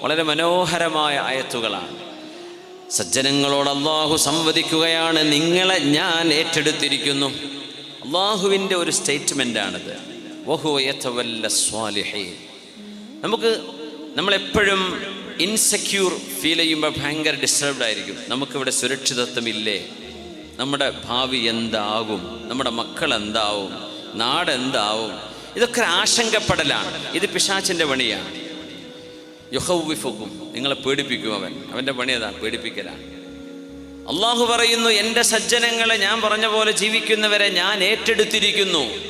വളരെ മനോഹരമായ ആയത്തുകളാണ്. സജ്ജനങ്ങളോട് അള്ളാഹു സംവദിക്കുകയാണ് നിങ്ങളെ ഞാൻ ഏറ്റെടുത്തിരിക്കുന്നു. അള്ളാഹുവിന്റെ ഒരു സ്റ്റേറ്റ്മെന്റ് ആണിത് നമുക്ക് നമ്മളെപ്പോഴും ഇൻസെക്യൂർ ഫീൽ ചെയ്യുമ്പോൾ ഭയങ്കര ഡിസ്റ്റർബ്ഡ് ആയിരിക്കും. നമുക്കിവിടെ സുരക്ഷിതത്വമില്ലേ? നമ്മുടെ ഭാവി എന്താകും? നമ്മുടെ മക്കൾ എന്താവും? നാടെന്താവും? ഇതൊക്കെ ആശങ്കപ്പെടലാണ്. ഇത് പിശാച്ചിന്റെ പണിയാണ്. യുഹവിഫുക്കും നിങ്ങളെ പേടിപ്പിക്കും അവൻ. അവന്റെ പണി അതാണ് പേടിപ്പിക്കലാണ്. അള്ളാഹു പറയുന്നു എന്റെ സജ്ജനങ്ങളെ ഞാൻ പറഞ്ഞ പോലെ ജീവിക്കുന്നവരെ ഞാൻ ഏറ്റെടുത്തിരിക്കുന്നു.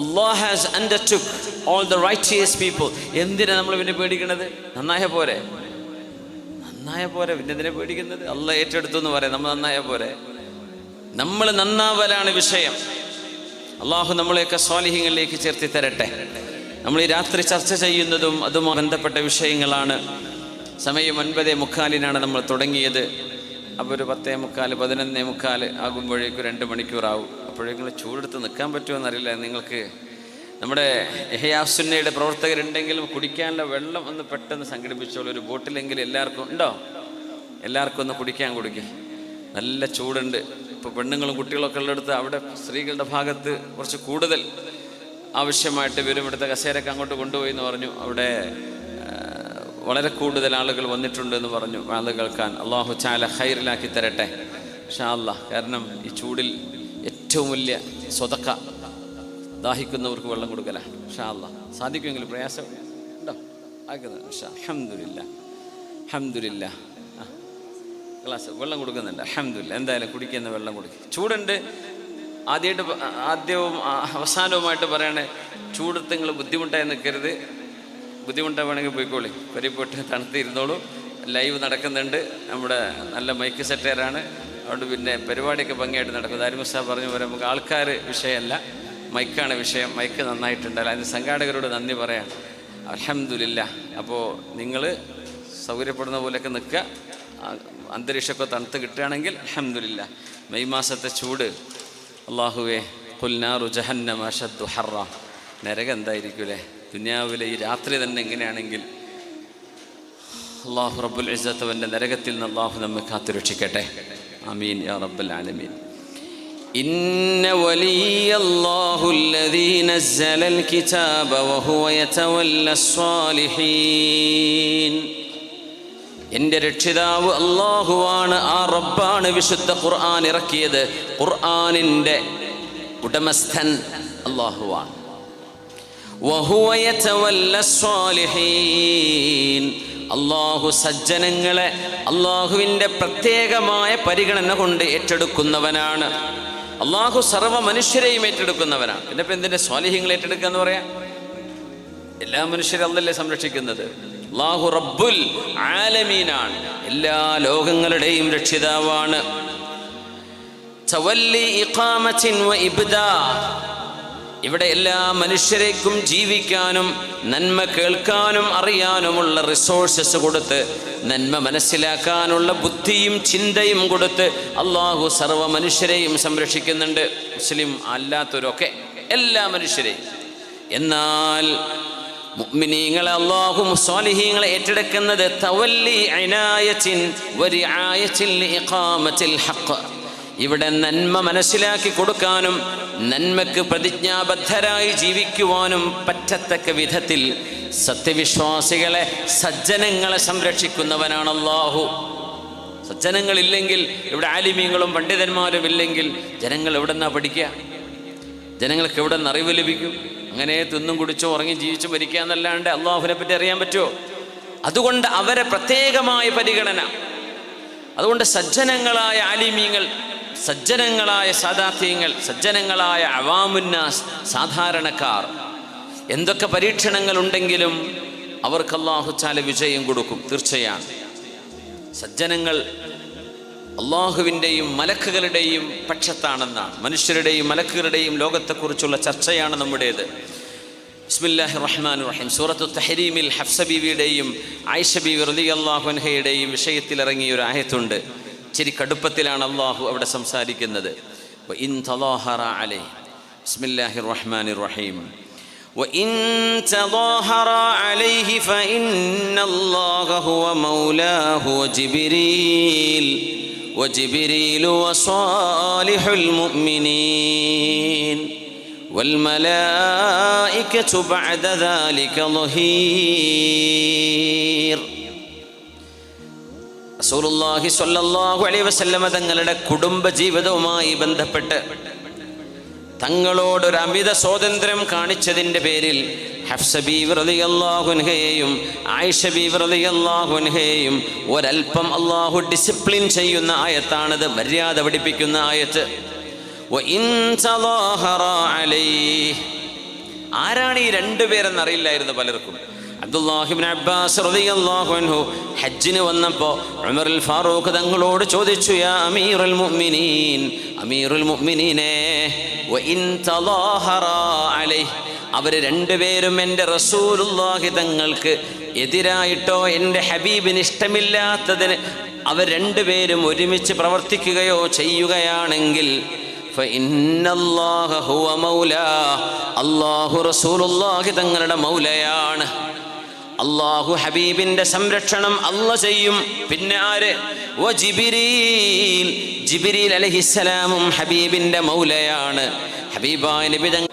Allah has undertook all the righteous people. എന്തിനാ നമ്മൾ പിന്നെ പേടിക്കുന്നത് നന്നായ പോരെ. നന്നായ പോരെ. പിന്നെ എന്തിനാ പേടിക്കുന്നത്? അല്ല ഏറ്റെടുത്തു എന്ന് പറയാം. നമ്മൾ നന്നായ പോരെ. നമ്മൾ നന്നാവലാണ് വിഷയം. അള്ളാഹു നമ്മളെയൊക്കെ സ്വാലിഹ്യങ്ങളിലേക്ക് ചേർത്തി തരട്ടെ നമ്മൾ ഈ രാത്രി ചർച്ച ചെയ്യുന്നതും അതുമായി ബന്ധപ്പെട്ട വിഷയങ്ങളാണ്. സമയം ഒൻപതേ മുക്കാലിനാണ് നമ്മൾ തുടങ്ങിയത്. അപ്പോൾ ഒരു പത്തേ മുക്കാൽ പതിനൊന്നേ മുക്കാൽ ആകുമ്പോഴേക്കും രണ്ട് മണിക്കൂറാവും. അപ്പോഴേക്കും ചൂടെടുത്ത് നിൽക്കാൻ പറ്റുമോ എന്നറിയില്ല. നിങ്ങൾക്ക് നമ്മുടെ എഹയാസുന്നയുടെ പ്രവർത്തകരുണ്ടെങ്കിലും കുടിക്കാനുള്ള വെള്ളം ഒന്ന് പെട്ടെന്ന് സംഘടിപ്പിച്ചോളൂ. ഒരു ബോട്ടിലെങ്കിലും എല്ലാവർക്കും ഉണ്ടോ? എല്ലാവർക്കും ഒന്ന് കുടിക്കാൻ കൊടുക്കും. നല്ല ചൂടുണ്ട്. ഇപ്പോൾ പെണ്ണുങ്ങളും കുട്ടികളൊക്കെ ഉള്ളിടത്ത് അവിടെ സ്ത്രീകളുടെ ഭാഗത്ത് കുറച്ച് കൂടുതൽ ആവശ്യമായിട്ട് വരും ഇവിടുത്തെ കസേരക്ക് അങ്ങോട്ട് കൊണ്ടുപോയി എന്ന് പറഞ്ഞു. അവിടെ വളരെ കൂടുതൽ ആളുകൾ വന്നിട്ടുണ്ട് എന്ന് പറഞ്ഞു. അത് കേൾക്കാൻ അള്ളാഹു ചാല ഹൈറിലാക്കി തരട്ടെ. ഷാ അല്ലാ കാരണം ഈ ചൂടിൽ ഏറ്റവും വലിയ സ്വതക്ക ദാഹിക്കുന്നവർക്ക് വെള്ളം കൊടുക്കല. ഷാ അല്ലാ സാധിക്കുമെങ്കിൽ പ്രയാസം ഉണ്ടോ? അഹമ്മദില്ല അഹമ്മദില്ല ഗ്ലാസ് വെള്ളം കൊടുക്കുന്നുണ്ട്. അഹമ്മദില്ല എന്തായാലും കുടിക്കുന്ന വെള്ളം കുടിക്കും. ചൂടുണ്ട്. ആദ്യമായിട്ട് ആദ്യവും അവസാനവുമായിട്ട് പറയണേ ചൂടത്ത് നിങ്ങൾ ബുദ്ധിമുട്ടായി നിൽക്കരുത്. ബുദ്ധിമുട്ടാ വേണമെങ്കിൽ പോയിക്കോളി. പരിപ്പോട്ട് തണുത്തിരുന്നോളൂ ലൈവ് നടക്കുന്നുണ്ട്. നമ്മുടെ നല്ല മൈക്ക് സെറ്റേറാണ് അതുകൊണ്ട് പിന്നെ പരിപാടിയൊക്കെ ഭംഗിയായിട്ട് നടക്കും. ദാരിമുസാ പറഞ്ഞ പോലെ നമുക്ക് ആൾക്കാർ വിഷയമല്ല. മൈക്കാണ് വിഷയം. മൈക്ക് നന്നായിട്ടുണ്ടല്ലോ. അതിന് സംഘാടകരോട് നന്ദി പറയാം. അലഹമില്ല അപ്പോൾ നിങ്ങൾ സൗകര്യപ്പെടുന്ന പോലെയൊക്കെ നിൽക്കുക. അന്തരീക്ഷമൊക്കെ തണുത്ത് കിട്ടുകയാണെങ്കിൽ അലഹമില്ല മെയ് മാസത്തെ ചൂട് അള്ളാഹുവേ കുൽനാറു ജഹന്നം അഷദ്ദു ഹറ നരകം എന്തായിരിക്കൂലേ ദുനിയാവിലെ ഈ രാത്രി തന്നെ എങ്ങനെയാണെങ്കിൽ അള്ളാഹു റബ്ബുൽ ഇസ്സത്തവൻ്റെ നരകത്തിൽ നിന്ന് അള്ളാഹു നമ്മെ കാത്തുരക്ഷിക്കട്ടെ ആമീൻ യാ റബ്ബൽ ആലമീൻ إن ولي الله الذي نزل الكتاب وهو يتولى الصالحين എന്റെ രക്ഷിതാവ് അള്ളാഹുവാണ് ആ റബ്ബാണ് വിശുദ്ധ ഖുർആൻ ഇറക്കിയത്. ഖുർആനിന്റെ ഉടമസ്ഥൻ അള്ളാഹുവാണ്. അള്ളാഹു സജ്ജനങ്ങളെ അള്ളാഹുവിന്റെ പ്രത്യേകമായ പരിഗണന കൊണ്ട് ഏറ്റെടുക്കുന്നവനാണ്. അള്ളാഹു സർവ മനുഷ്യരെയും ഏറ്റെടുക്കുന്നവനാണ്. പിന്നെ ഇപ്പം എന്തിന്റെ സ്വാലിഹ്യങ്ങൾ ഏറ്റെടുക്കുക എന്ന് പറയാം? എല്ലാ മനുഷ്യരും അല്ലല്ലേ സംരക്ഷിക്കുന്നത്? അള്ളാഹു റബ്ബുൽ ആലമീനാണ്. എല്ലാ ലോകങ്ങളുടെയും രക്ഷിതാവാണ്. ഇവിടെ എല്ലാ മനുഷ്യരേക്കും ജീവിക്കാനും നന്മ കേൾക്കാനും അറിയാനുമുള്ള റിസോഴ്സസ് കൊടുത്ത് നന്മ മനസ്സിലാക്കാനുള്ള ബുദ്ധിയും ചിന്തയും കൊടുത്ത് അള്ളാഹു സർവ മനുഷ്യരെയും സംരക്ഷിക്കുന്നുണ്ട്. മുസ്ലിം അല്ലാത്തവരൊക്കെ എല്ലാ മനുഷ്യരെയും. എന്നാൽ മുഅ്മിനീങ്ങളെ അല്ലാഹു സ്വാലിഹീങ്ങളെ ഏറ്റെടുക്കുന്നത് തവല്ലി ഇനായത്തിൻ വരിആയത്തിൻ ഇഖാമത്തിൽ ഹഖ്. ഇവിടെ നന്മ മനസ്സിലാക്കി കൊടുക്കാനും നന്മക്ക് പ്രതിജ്ഞാബദ്ധരായി ജീവിക്കുവാനും പറ്റത്തക്ക വിധത്തിൽ സത്യവിശ്വാസികളെ സജ്ജനങ്ങളെ സംരക്ഷിക്കുന്നവനാണ് അല്ലാഹു. സജ്ജനങ്ങളില്ലെങ്കിൽ ഇവിടെ ആലിമീങ്ങളും പണ്ഡിതന്മാരും ഇല്ലെങ്കിൽ ജനങ്ങൾ എവിടെ നിന്നാണ് പഠിക്കുക? ജനങ്ങൾക്ക് എവിടെ നിന്ന് അറിവ് ലഭിക്കും? അങ്ങനെ തിന്നും കുടിച്ചോ ഉറങ്ങി ജീവിച്ചു മരിക്കുക എന്നല്ലാണ്ട് അള്ളാഹുവിനെ പറ്റി അറിയാൻ പറ്റുമോ? അതുകൊണ്ട് അവരെ പ്രത്യേകമായ പരിഗണന. അതുകൊണ്ട് സജ്ജനങ്ങളായ ആലിമീങ്ങൾ സജ്ജനങ്ങളായ സാധാർത്ഥ്യങ്ങൾ സജ്ജനങ്ങളായ അവാമുന്നാസ് സാധാരണക്കാർ എന്തൊക്കെ പരീക്ഷണങ്ങൾ ഉണ്ടെങ്കിലും അവർക്ക് അള്ളാഹുച്ചാല വിജയം കൊടുക്കും തീർച്ചയാണ്. സജ്ജനങ്ങൾ അള്ളാഹുവിന്റെയും മലക്കുകളുടെയും പക്ഷത്താണെന്നാണ് മനുഷ്യരുടെയും മലക്കുകളുടെയും ലോകത്തെക്കുറിച്ചുള്ള ചർച്ചയാണ് നമ്മുടേത്. ബിസ്മില്ലാഹി റഹ്മാൻ റഹീം സൂറത്തു തഹരീമിൽ ഹഫ്സ ബീവിയുടെയും ആയിഷ ബീവി റലി അള്ളാഹുൻഹയുടെയും വിഷയത്തിൽ ഇറങ്ങിയ ഒരു ആയത്തുണ്ട് ഇച്ചിരി കടുപ്പത്തിലാണ് അള്ളാഹു അവിടെ സംസാരിക്കുന്നത് വ ഇൻ തലാഹറ അലൈ ബിസ്മില്ലാഹി റഹ്മാൻ റഹീം وإن تظاهر عليه فإن الله هو مولاه وجبريل وجبريل وصالح المؤمنين والملائكة بعد ذلك ظهير റസൂലുള്ളാഹി സ്വല്ലല്ലാഹു അലൈഹി വസല്ലമ തങ്ങളുടെ കുടുംബ ജീവിതവുമായി ബന്ധപ്പെട്ട് തങ്ങളോടൊരു അമിത സ്വാതന്ത്ര്യം കാണിച്ചതിൻ്റെ പേരിൽ ഹഫ്സ ബീവി റളിയല്ലാഹുൻഹയെയും ആയിഷ ബീവി റളിയല്ലാഹുൻഹയെയും ഒരൽപ്പം അള്ളാഹു ഡിസിപ്ലിൻ ചെയ്യുന്ന ആയത്താണിത് മര്യാദ പഠിപ്പിക്കുന്ന ആയത്ത് വഇൻ തളാഹറ അലൈഹി ആരാണ് ഈ രണ്ടുപേരെന്ന് അറിയില്ലായിരുന്നു പലർക്കും. അബ്ദുല്ലാഹിബിൻ അബ്ബാസ് അൻഹു ഹജ്ജിന് വന്നപ്പോൾ ഉമറുൽ ഫാറൂഖ് തങ്ങളോട് ചോദിച്ചു യാ അമീറുൽ മുഅ്മിനീൻ അമീറുൽ മുഅ്മിനീനെ വഇൻ തളാഹറ അലൈഹി അവർ രണ്ടുപേരും എന്റെ റസൂലുള്ളാഹി തങ്ങൾക്ക് എതിരായിട്ടോ എന്റെ ഹബീബിന് ഇഷ്ടമില്ലാത്തതിന് അവർ രണ്ടുപേരും ഒരുമിച്ച് പ്രവർത്തിക്കുകയോ ചെയ്യുകയാണെങ്കിൽ അള്ളാഹു റസൂലുള്ളാഹി തങ്ങളുടെ മൗലയാണ്. അള്ളാഹു ഹബീബിന്റെ സംരക്ഷണം അല്ല ചെയ്യും. പിന്നെ ആര്? ഓ ജിബിരിൽ. ജിബിരിൽ ഹബീബിന്റെ മൗലയാണ്. ഹബീബായ നബി തങ്ങൾ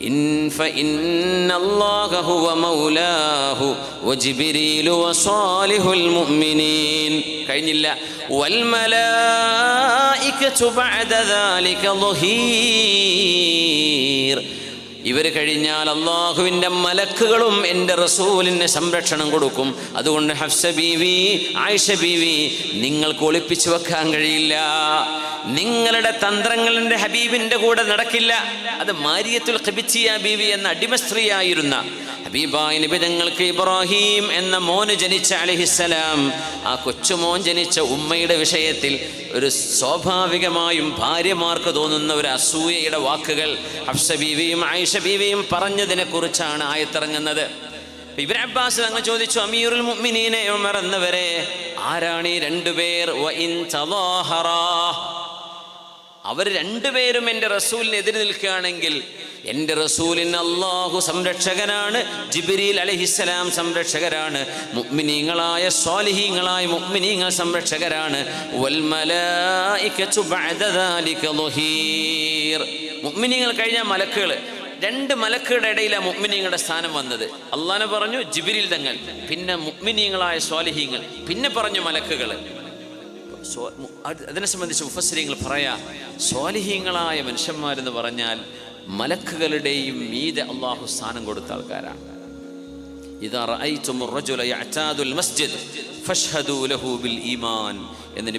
إن فإن الله هو مولاه وجبريل وصالح المؤمنين കഴിഞ്ഞില്ല والملائكة بعد ذلك ظهير ഇവർ കഴിഞ്ഞാൽ അള്ളാഹുവിൻ്റെ മലക്കുകളും എൻ്റെ റസൂലിന് സംരക്ഷണം കൊടുക്കും അതുകൊണ്ട് ഹഫ്സ ബീവി ആയിഷ ബീവി നിങ്ങൾക്ക് ഒളിപ്പിച്ചു വെക്കാൻ കഴിയില്ല നിങ്ങളുടെ തന്ത്രങ്ങളുടെ ഹബീബിന്റെ കൂടെ നടക്കില്ല. അത് മാരിയത്തുൽ ഖബിച്ചിയ ബീവി എന്ന അടിമ സ്ത്രീയായിരുന്ന ഹബീബായ നബി തങ്ങൾക്ക് ഇബ്രാഹിം എന്ന മോന് ജനിച്ച അലഹിസ്സലാം ആ കൊച്ചുമോൻ ജനിച്ച ഉമ്മയുടെ വിഷയത്തിൽ ഒരു സ്വാഭാവികമായും ഭാര്യമാർക്ക് തോന്നുന്ന ഒരു അസൂയയുടെ വാക്കുകൾ ഹഫ്സ ബീവിയും ആയിഷ ബീവിയും പറഞ്ഞതിനെക്കുറിച്ചാണ് ആയത്തിറങ്ങുന്നത്. ഇബ്രാ അബ്ബാസ് തങ്ങൾ ചോദിച്ചു അമീറുൽ മുഅ്മിനീനെ ഉമർ എന്നവരെ ആരാണ് ഈ രണ്ടുപേർ? അവർ രണ്ടുപേരും എന്റെ റസൂലിന് എതിര് നിൽക്കുകയാണെങ്കിൽ എന്റെ റസൂലിന് അള്ളാഹു സംരക്ഷകനാണ് ജിബിരിൽ അലഹിസ്സലാം സംരക്ഷകരാണ് മുഗ്മിനീങ്ങളായ സ്വാലിഹീങ്ങളായ മുഗ്മിനീങ്ങൾ സംരക്ഷകരാണ്. മുഗ്മിനീങ്ങൾ കഴിഞ്ഞ മലക്കുകൾ രണ്ട് മലക്കുകളുടെ ഇടയിലാണ് മുഗ്മിനീങ്ങളുടെ സ്ഥാനം വന്നത്. അള്ളാനെ പറഞ്ഞു ജിബിരിൽ തങ്ങൾ പിന്നെ മുഗ്മിനീങ്ങളായ സ്വാലിഹീങ്ങൾ പിന്നെ പറഞ്ഞു മലക്കുകൾ. അതിനെ സംബന്ധിച്ച് മുഫസ്ലിങ്ങൾ പറയാ സ്വാലിഹീങ്ങളായ മനുഷ്യന്മാരെന്ന് പറഞ്ഞാൽ മലക്കുകളുടെയും മീതെ അള്ളാഹു സ്ഥാനം കൊടുത്ത ആൾക്കാരാണ്. എന്ന്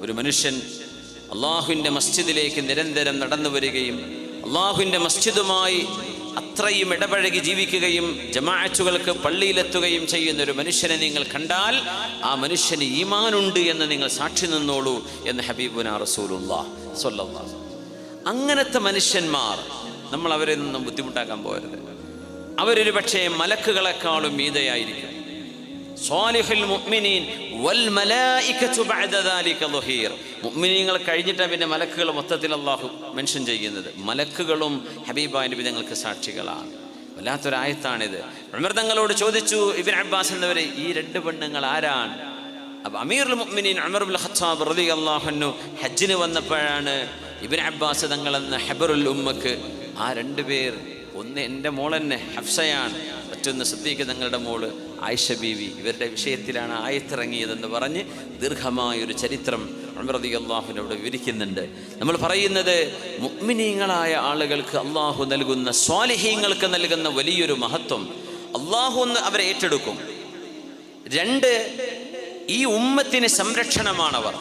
ഒരു മനുഷ്യൻ അള്ളാഹുവിന്റെ മസ്ജിദിലേക്ക് നിരന്തരം നടന്നു വരികയും അള്ളാഹുവിന്റെ മസ്ജിദുമായി അത്രയും ഇടപഴകി ജീവിക്കുകയും ജമാഅത്തുകൾക്ക് പള്ളിയിലെത്തുകയും ചെയ്യുന്ന ഒരു മനുഷ്യനെ നിങ്ങൾ കണ്ടാൽ ആ മനുഷ്യന് ഈമാനുണ്ട് എന്ന് നിങ്ങൾ സാക്ഷി നിന്നോളൂ എന്ന് ഹബീബുന റസൂലുള്ള സ്വല്ലല്ലാഹു അങ്ങനത്തെ മനുഷ്യന്മാർ നമ്മൾ അവരെ നിന്നും ബുദ്ധിമുട്ടാക്കാൻ പോകരുത്. അവരൊരു പക്ഷേ മലക്കുകളെക്കാളും മീതയായിരിക്കും. സ്വാലിഹുൽ മുഅ്മിനീൻ വൽ മലായികത്തു ബഅദ ദാലിക ളുഹീർ മുഅ്മിനീങ്ങൾ കഴിഞ്ഞിട്ടാണ് പിന്നെ മലക്കുകൾ മൊത്തത്തിൽ അള്ളാഹു മെൻഷൻ ചെയ്യുന്നത്. മലക്കുകളും ഹബീബായ നബി ഞങ്ങൾക്ക് സാക്ഷികളാണ്. വല്ലാത്തൊരായത്താണിത്. ഉമർ തങ്ങളോട് ചോദിച്ചു ഇബ്നു അബ്ബാസ് എന്നവരെ ഈ രണ്ട് പെണ്ണുങ്ങൾ ആരാണ്? അപ്പൊ അമീർ മുഅ്മിനീൻ ഉമർ ബിൻ ഖത്താബ് റളിയല്ലാഹു അൻഹു ഹജ്ജിന് വന്നപ്പോഴാണ് ഇബ്നു അബ്ബാസ് തങ്ങൾ എന്ന ഹബറുൽ ഉമ്മക്ക് ആ രണ്ട് പേർ ഒന്ന് എന്റെ മോൾ തന്നെ ഹഫ്സയാണ് മറ്റൊന്ന് സിദ്ദീഖ് തങ്ങളുടെ മോൾ ആയിഷ ബീവി ഇവരുടെ വിഷയത്തിലാണ് ആയത്തിറങ്ങിയതെന്ന് പറഞ്ഞ് ദീർഘമായൊരു ചരിത്രം ഉമർ അള്ളാഹുവിനോട് വിവരിക്കുന്നുണ്ട്. നമ്മൾ പറയുന്നത് മുഗ്മിനീങ്ങളായ ആളുകൾക്ക് അള്ളാഹു നൽകുന്ന സ്വാലിഹീങ്ങൾക്ക് നൽകുന്ന വലിയൊരു മഹത്വം അള്ളാഹു ഒന്ന് അവരെ ഏറ്റെടുക്കും. രണ്ട് ഈ ഉമ്മത്തിന് സംരക്ഷണമാണവർ.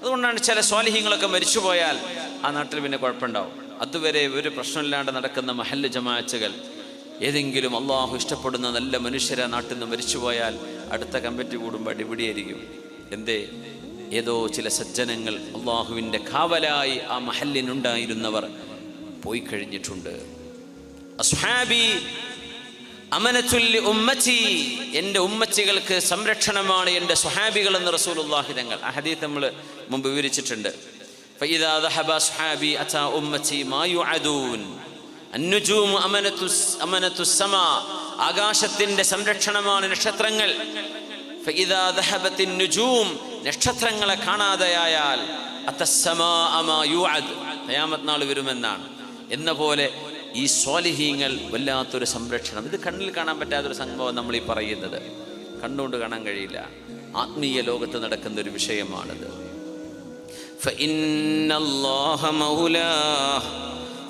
അതുകൊണ്ടാണ് ചില സ്വാലിഹ്യങ്ങളൊക്കെ മരിച്ചുപോയാൽ ആ നാട്ടിൽ പിന്നെ കുഴപ്പമുണ്ടാവും. അതുവരെ ഒരു പ്രശ്നമില്ലാണ്ട് നടക്കുന്ന മഹല്ല് ജമാഅത്തുകൾ ഏതെങ്കിലും അള്ളാഹു ഇഷ്ടപ്പെടുന്ന നല്ല മനുഷ്യരെ നാട്ടിൽ നിന്ന് മരിച്ചുപോയാൽ അടുത്ത കമ്പറ്റി കൂടുമ്പോൾ അടിപിടിയായിരിക്കും. എന്തേ? ഏതോ ചില സജ്ജനങ്ങൾ അള്ളാഹുവിന്റെ കാവലായി ആ മഹല്ലിനുണ്ടായിരുന്നവർ പോയി കഴിഞ്ഞിട്ടുണ്ട്. അസ്ഹാബി ഉമ്മച്ചി എന്റെ ഉമ്മച്ചികൾക്ക് സംരക്ഷണമാണ് എന്റെ സുഹാബികൾ എന്ന് റസൂൽ ഉള്ളാഹിതങ്ങൾ ആ ഹദീത്ത് നമ്മൾ മുമ്പ് വിവരിച്ചിട്ടുണ്ട്. ഉമ്മച്ചി മായു അദൂൻ അന്നുജൂം അമനത്തുസ് അമനത്തുസമ ആകാശത്തിന്റെ സംരക്ഷണമാണ് നക്ഷത്രങ്ങൾ. നക്ഷത്രങ്ങളെ കാണാതെയായാൽ ഖയാമത്ത് വരുമെന്നാണ്. എന്ന പോലെ ഈ സ്വാലിഹീങ്ങൾ വല്ലാത്തൊരു സംരക്ഷണം. ഇത് കണ്ണിൽ കാണാൻ പറ്റാത്തൊരു സംഭവം നമ്മൾ ഈ പറയുന്നത്. കണ്ണുകൊണ്ട് കാണാൻ കഴിയില്ല. ആത്മീയ ലോകത്ത് നടക്കുന്ന ഒരു വിഷയമാണിത്. ഇന്നല്ലാഹ മൗലാ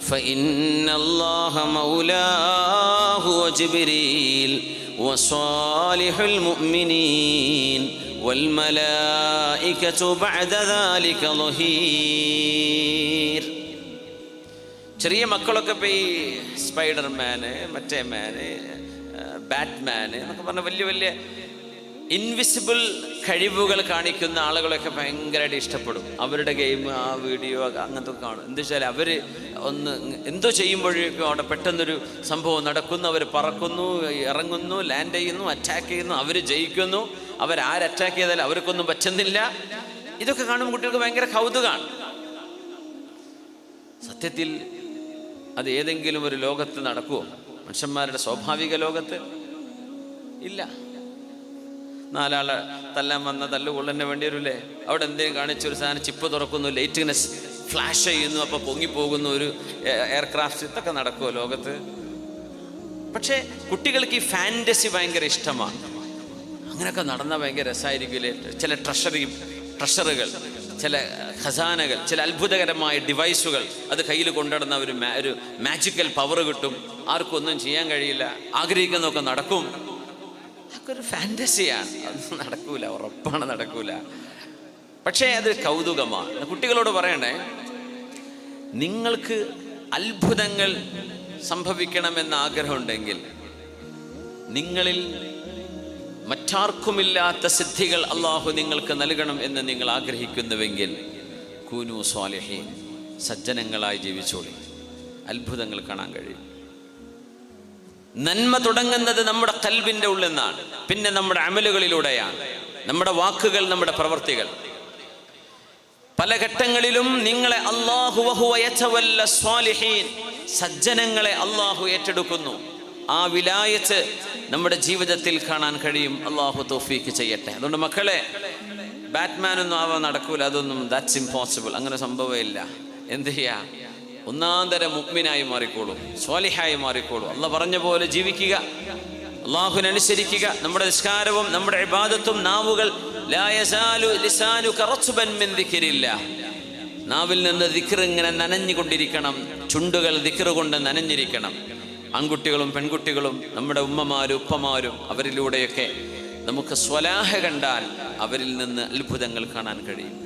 فإن الله مولاه وجبريل وصالح المؤمنين والملائكة بعد ذلك ظهير ചെറിയ മക്കളൊക്കെ ഇപ്പോൾ ഈ സ്പൈഡർമാന് മറ്റേ മാന് ബാറ്റ്മാന് എന്നൊക്കെ പറഞ്ഞ വലിയ വലിയ ഇൻവിസിബിൾ കഴിവുകൾ കാണിക്കുന്ന ആളുകളൊക്കെ ഭയങ്കരമായിട്ട് ഇഷ്ടപ്പെടും. അവരുടെ ഗെയിം ആ വീഡിയോ അങ്ങനത്തെ കാണും. എന്താ വെച്ചാൽ അവർ ഒന്ന് എന്തോ ചെയ്യുമ്പോഴേക്കും അവിടെ പെട്ടെന്നൊരു സംഭവം നടക്കുന്നു. അവർ പറക്കുന്നു ഇറങ്ങുന്നു ലാൻഡ് ചെയ്യുന്നു അറ്റാക്ക് ചെയ്യുന്നു അവർ ജയിക്കുന്നു. അവർ ആര് അറ്റാക്ക് ചെയ്താൽ അവർക്കൊന്നും പറ്റുന്നില്ല. ഇതൊക്കെ കാണുമ്പോൾ കുട്ടികൾക്ക് ഭയങ്കര കൗതുകമാണ് സത്യത്തിൽ അത് ഏതെങ്കിലും ഒരു ലോകത്ത് നടക്കുമോ മനുഷ്യന്മാരുടെ സ്വാഭാവിക ലോകത്ത് ഇല്ല. നാലാളെ തല്ലാൻ വന്ന തല്ലുകൊള്ളന്നെ വേണ്ടി വരില്ലേ അവിടെ എന്തെങ്കിലും കാണിച്ച ഒരു സാധനം ചിപ്പ് തുറക്കുന്നു ലൈറ്റിനെസ് ഫ്ലാഷ് ചെയ്യുന്നു അപ്പോൾ പോകുന്ന ഒരു എയർക്രാഫ്റ്റ് ഇതൊക്കെ നടക്കുമോ ലോകത്ത്? പക്ഷേ കുട്ടികൾക്ക് ഈ ഫാന്റസി ഭയങ്കര ഇഷ്ടമാണ്. അങ്ങനെയൊക്കെ നടന്നാൽ ഭയങ്കര രസമായിരിക്കില്ലേ ചില ട്രഷറി ട്രഷറുകൾ ചില ഖസാനകൾ ചില അത്ഭുതകരമായ ഡിവൈസുകൾ അത് കയ്യിൽ കൊണ്ടുനടന്ന ഒരു ഒരു മാജിക്കൽ പവർ കിട്ടും. ആർക്കും ഒന്നും ചെയ്യാൻ കഴിയില്ല. ആഗ്രഹിക്കുന്നതൊക്കെ നടക്കും. അതൊക്കെ ഒരു ഫാന്റസിയാണ് അത് നടക്കൂല ഉറപ്പാണ് നടക്കൂല. പക്ഷേ അത് കൗതുകമാണ്. കുട്ടികളോട് പറയണേ നിങ്ങൾക്ക് അത്ഭുതങ്ങൾ സംഭവിക്കണമെന്ന് ആഗ്രഹമുണ്ടെങ്കിൽ നിങ്ങളിൽ മറ്റാർക്കുമില്ലാത്ത സിദ്ധികൾ അള്ളാഹു നിങ്ങൾക്ക് നൽകണം എന്ന് നിങ്ങൾ ആഗ്രഹിക്കുന്നുവെങ്കിൽ കൂനു സ്വാലിഹീൻ സജ്ജനങ്ങളായി ജീവിച്ചോളി. അത്ഭുതങ്ങൾ കാണാൻ കഴിയും. നന്മ തുടങ്ങുന്നത് നമ്മുടെ കൽവിന്റെ ഉള്ളിൽ നിന്നാണ് പിന്നെ നമ്മുടെ അമലുകളിലൂടെയാണ്. നമ്മുടെ വാക്കുകൾ നമ്മുടെ പ്രവർത്തികൾ. പല ഘട്ടങ്ങളിലും നിങ്ങളെ അള്ളാഹു സജ്ജനങ്ങളെ അള്ളാഹു ഏറ്റെടുക്കുന്നു. ആ വിലായത്ത് നമ്മുടെ ജീവിതത്തിൽ കാണാൻ കഴിയും. അള്ളാഹു തോഫീക്ക് ചെയ്യട്ടെ. അതുകൊണ്ട് മക്കളെ ബാറ്റ്മാൻ ഒന്നും ആവാൻ നടക്കൂല. അതൊന്നും ദാറ്റ്സ് ഇമ്പോസിബിൾ അങ്ങനെ സംഭവമില്ല. എന്ത് ചെയ്യാ? ഒന്നാം തരം മുഗ്മിനായി മാറിക്കോളൂ സ്വാലിഹായി മാറിക്കോളൂ. അല്ല പറഞ്ഞ പോലെ ജീവിക്കുക അള്ളാഹുനുസരിക്കുക നമ്മുടെ നിസ്കാരവും നമ്മുടെ ഇബാദത്തും നാവുകൾ. നാവിൽ നിന്ന് ദിക്ർ ഇങ്ങനെ നനഞ്ഞുകൊണ്ടിരിക്കണം ചുണ്ടുകൾ ദിക്ർ കൊണ്ട് നനഞ്ഞിരിക്കണം. ആൺകുട്ടികളും പെൺകുട്ടികളും നമ്മുടെ ഉമ്മമാരും ഉപ്പമാരും അവരിലൂടെയൊക്കെ നമുക്ക് സ്വലാഹ കണ്ടാൽ അവരിൽ നിന്ന് അത്ഭുതങ്ങൾ കാണാൻ കഴിയും.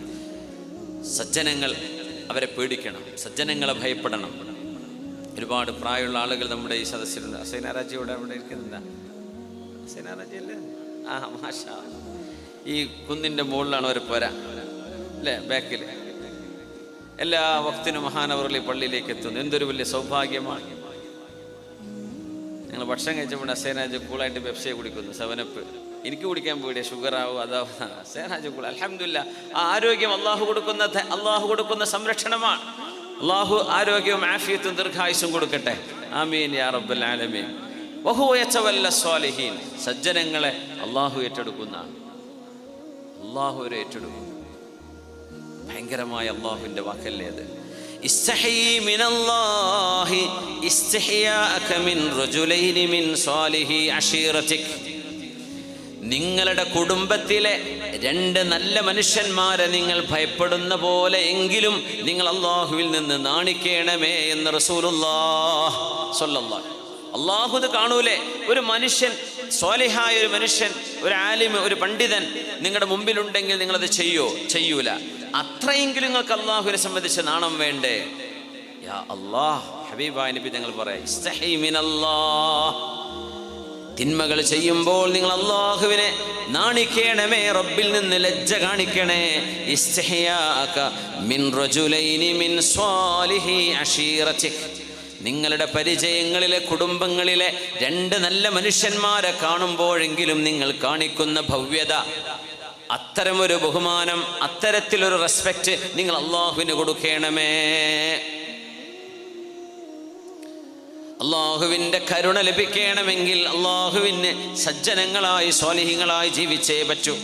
സജ്ജനങ്ങൾ അവരെ പേടിക്കണം സജ്ജനങ്ങളെ ഭയപ്പെടണം. ഒരുപാട് പ്രായമുള്ള ആളുകൾ നമ്മുടെ ഈ സദസ്സിലുണ്ട്. അസൈനാരാജി ഇവിടെ അവിടെ ഇരിക്കുന്നുണ്ടാ? അസൈനാരാജി അല്ലേ? ആ മാഷ. ഈ കുന്നിന്റെ മുകളിലാണ് ഒരു പോരാ അല്ലേ? ബാക്കിൽ എല്ലാ വക്തിനും മഹാനവറിലെ പള്ളിയിലേക്ക് എത്തുന്നു. എന്തൊരു വലിയ സൗഭാഗ്യമാണ്. ഞങ്ങൾ ഭക്ഷണം കഴിച്ചപ്പോൾ അസൈനാജ് കൂളായിട്ട് പെപ്സിയെ കുടിക്കുന്നു സെവനപ്പ്. എനിക്ക് കുടിക്കാൻ പോയിടേ ഷുഗർ ആവും അതാവും. സേനാജ് കൂൾ അലഹമില്ല ആ ആരോഗ്യം അള്ളാഹു കൊടുക്കുന്ന അള്ളാഹു കൊടുക്കുന്ന സംരക്ഷണമാണ്. അള്ളാഹു ആരോഗ്യവും ആഫിയത്തും ദീർഘായുസും കൊടുക്കട്ടെ. ആമീൻ യാ റബ്ബൽ ആലമീൻ. സ്വാലിഹീൻ. സജ്ജനങ്ങളെ അള്ളാഹു ഏറ്റെടുക്കുന്നതാണ് അള്ളാഹു ഒരു ഏറ്റെടുക്കും. ഭയങ്കരമായ അള്ളാഹുവിന്റെ വാക്കല്ലേ അത്. മിൻ റജുലൈനി മിൻ സ്വാലിഹി അശീറതിക് നിങ്ങളുടെ കുടുംബത്തിലെ രണ്ട് നല്ല മനുഷ്യന്മാരെ നിങ്ങൾ ഭയപ്പെടുന്ന പോലെ എങ്കിലും നിങ്ങൾ അള്ളാഹുവിൽ നിന്ന് നാണിക്കേണമേ എന്ന് റസൂലുള്ള അള്ളാഹു ഇത് കാണൂലേ? ഒരു മനുഷ്യൻ സ്വാലിഹായ ഒരു മനുഷ്യൻ ഒരു ആലിമ് ഒരു പണ്ഡിതൻ നിങ്ങളുടെ മുമ്പിലുണ്ടെങ്കിൽ നിങ്ങളത് ചെയ്യോ? ചെയ്യൂല. അത്രയെങ്കിലും നിങ്ങൾക്ക് അള്ളാഹുവിനെ സംബന്ധിച്ച് നാണം വേണ്ടേ? അള്ളാഹ് ഹബീബായ ഞങ്ങൾ പറയാം തിന്മകൾ ചെയ്യുമ്പോൾ നിങ്ങൾ അള്ളാഹുവിനെ നാണിക്കണമേ റബ്ബിൽ നിന്ന് ലജ്ജ കാണിക്കണേ. മിൻ മിൻ നിങ്ങളുടെ പരിചയങ്ങളിലെ കുടുംബങ്ങളിലെ രണ്ട് നല്ല മനുഷ്യന്മാരെ കാണുമ്പോഴെങ്കിലും നിങ്ങൾ കാണിക്കുന്ന ഭവ്യത അത്തരമൊരു ബഹുമാനം അത്തരത്തിലൊരു റെസ്പെക്റ്റ് നിങ്ങൾ അള്ളാഹുവിന് കൊടുക്കണമേ. അള്ളാഹുവിന്റെ കരുണ ലഭിക്കണമെങ്കിൽ അള്ളാഹുവിന് സജ്ജനങ്ങളായി സ്വാലിഹിങ്ങളായി ജീവിച്ചേ പറ്റൂ.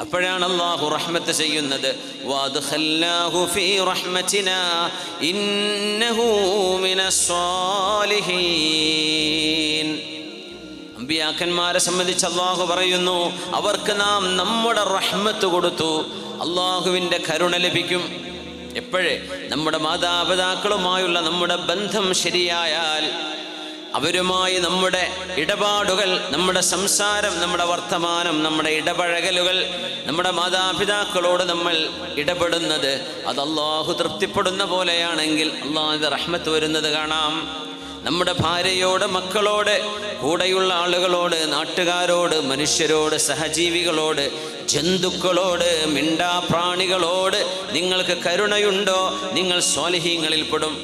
അപ്പോഴാണ് അള്ളാഹു റഹ്മത്ത് ചെയ്യുന്നത്. അമ്പിയാക്കന്മാരെ സംബന്ധിച്ച് അള്ളാഹു പറയുന്നു അവർക്ക് നാം നമ്മുടെ റഹ്മത്ത് കൊടുത്തു. അള്ളാഹുവിന്റെ കരുണ ലഭിക്കും. എപ്പോഴേ നമ്മുടെ മാതാപിതാക്കളുമായുള്ള നമ്മുടെ ബന്ധം ശരിയായാൽ അവരുമായി നമ്മുടെ ഇടപാടുകൾ നമ്മുടെ സംസാരം നമ്മുടെ വർത്തമാനം നമ്മുടെ ഇടപഴകലുകൾ നമ്മുടെ മാതാപിതാക്കളോട് നമ്മൾ ഇടപെടുന്നത് അത് അള്ളാഹു തൃപ്തിപ്പെടുന്ന പോലെയാണെങ്കിൽ അള്ളാഹുവിന്റെ റഹ്മത്ത് വരുന്നത് കാണാം. നമ്മുടെ ഭാര്യയോട് മക്കളോട് കൂടെയുള്ള ആളുകളോട് നാട്ടുകാരോട് മനുഷ്യരോട് സഹജീവികളോട് ജന്തുക്കളോട് മിണ്ടാ പ്രാണികളോട് നിങ്ങൾക്ക് കരുണയുണ്ടോ? നിങ്ങൾ സ്വാലിഹീങ്ങളിൽ പെടും.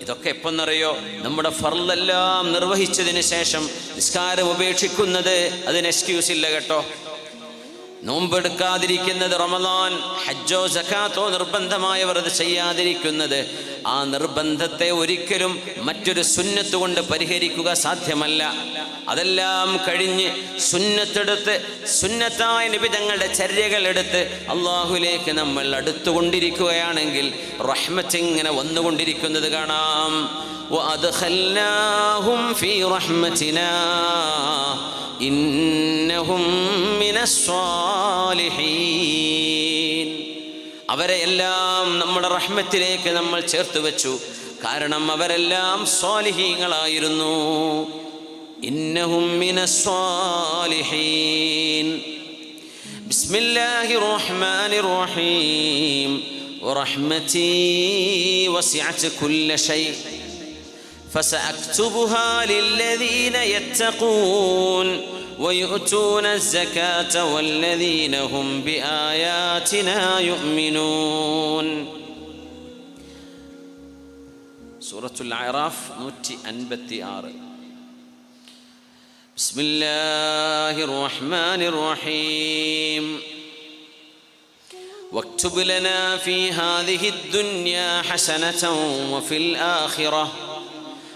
ഇതൊക്കെ എപ്പോന്നറിയോ? നമ്മുടെ ഫർലെല്ലാം നിർവഹിച്ചതിന് ശേഷം നിസ്കാരം ഉപേക്ഷിക്കുന്നത് അതിന് എക്സ്ക്യൂസ് ഇല്ല കേട്ടോ. നോമ്പെടുക്കാതിരിക്കുന്നത് റമദാൻ ഹജ്ജോ സക്കാത്തോ നിർബന്ധമായവർ അത് ചെയ്യാതിരിക്കുന്നത് ആ നിർബന്ധത്തെ ഒരിക്കലും മറ്റൊരു സുന്നത്ത് കൊണ്ട് പരിഹരിക്കുക സാധ്യമല്ല അതെല്ലാം കഴിഞ്ഞ് സുന്നത്തെടുത്ത് സുന്നത്തായ നിബിതങ്ങളുടെ ചര്യകൾ എടുത്ത് അള്ളാഹുലേക്ക് നമ്മൾ അടുത്തുകൊണ്ടിരിക്കുകയാണെങ്കിൽ റഹ്മത്ത് ഇങ്ങനെ വന്നുകൊണ്ടിരിക്കുന്നത് കാണാം وأدخلناهم في رحمتنا إنهم من الصالحين അവരെ എല്ലാം നമ്മുടെ റഹ്മത്തിലേക്ക് നമ്മൾ ചേർത്ത് വെച്ചു കാരണം അവരെല്ലാം സ്വാലിഹീങ്ങളായിരുന്നു ഇന്നഹും മിന സ്വാലിഹീൻ بسم الله الرحمن الرحيم ورحمتي وسعت كل شيء فسأكتبها للذين يتقون ويؤتون الزكاة والذين هم بآياتنا يؤمنون. سورة الأعراف نوتي أنبتي آر بسم الله الرحمن الرحيم واكتب لنا في هذه الدنيا حسنة وفي الآخرة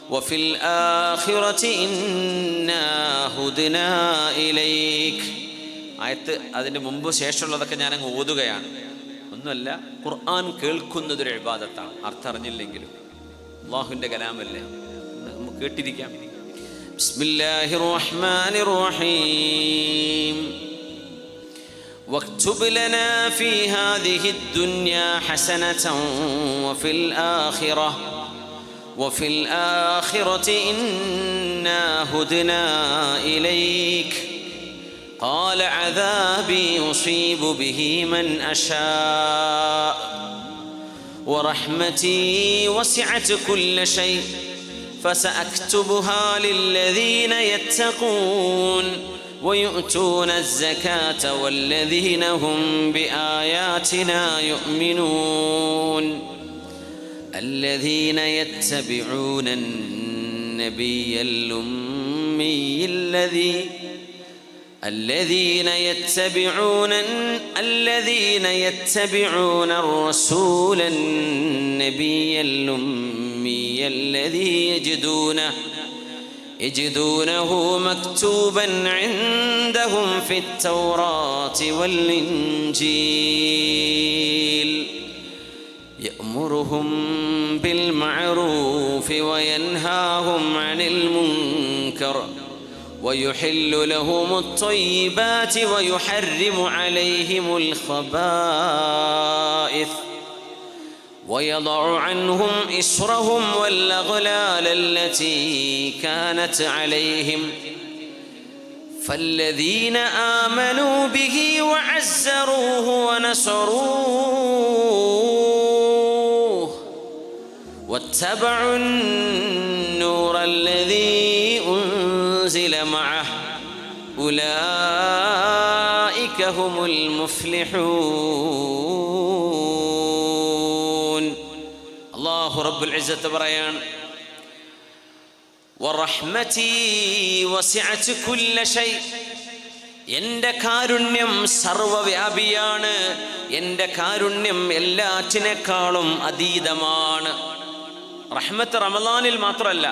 وفي الآخرة إنا هدنا إليك ആയത്ത് അതിൻ്റെ മുമ്പ് ശേഷമുള്ളതൊക്കെ ഞാൻ അങ്ങ് ഓതുകയാണ് ഒന്നുമല്ല ഖുർആൻ കേൾക്കുന്നതൊരു ഇബാദത്താണ് അർത്ഥം അറിഞ്ഞില്ലെങ്കിലും അള്ളാഹുവിൻ്റെ കലാമല്ലേ നമുക്ക് കേട്ടിരിക്കാം ബിസ്മില്ലാഹിർ റഹ്മാനിർ റഹീം واكتب لنا في هذه الدنيا حسنة وفي الآخرة وفي الآخرة إنا هدنا إليك. قال عذابي أصيب به من أشاء. ورحمتي وسعت كل شيء. فسأكتبها للذين يتقون. ويؤتون الزكاة والذين هم بآياتنا يؤمنون. الذين يتبعون النبي الأمي الذي الذين يتبعون الذين يتبعون الرسول النبي الأمي الذي يجدونه يجدونه مكتوبا عندهم في التوراة والإنجيل يأمرهم بالمعروف وينهاهم عن المنكر ويحل لهم الطيبات ويحرم عليهم الخبائث ويضع عنهم إسرهم والأغلال التي كانت عليهم فالذين آمنوا به وعزروه ونصروه واتبعوا النور الذي أنزل معه أولئك هم المفلحون الله رب العزة بريان ورحمتي وسعت كل شيء എൻ്റെ കാരുണ്യം സർവവ്യാപിയാണ് എൻ്റെ കാരുണ്യം എല്ലാറ്റിനേക്കാളും അതീതമാണ് റഹ്മത്ത് റമദാനിൽ മാത്രമല്ല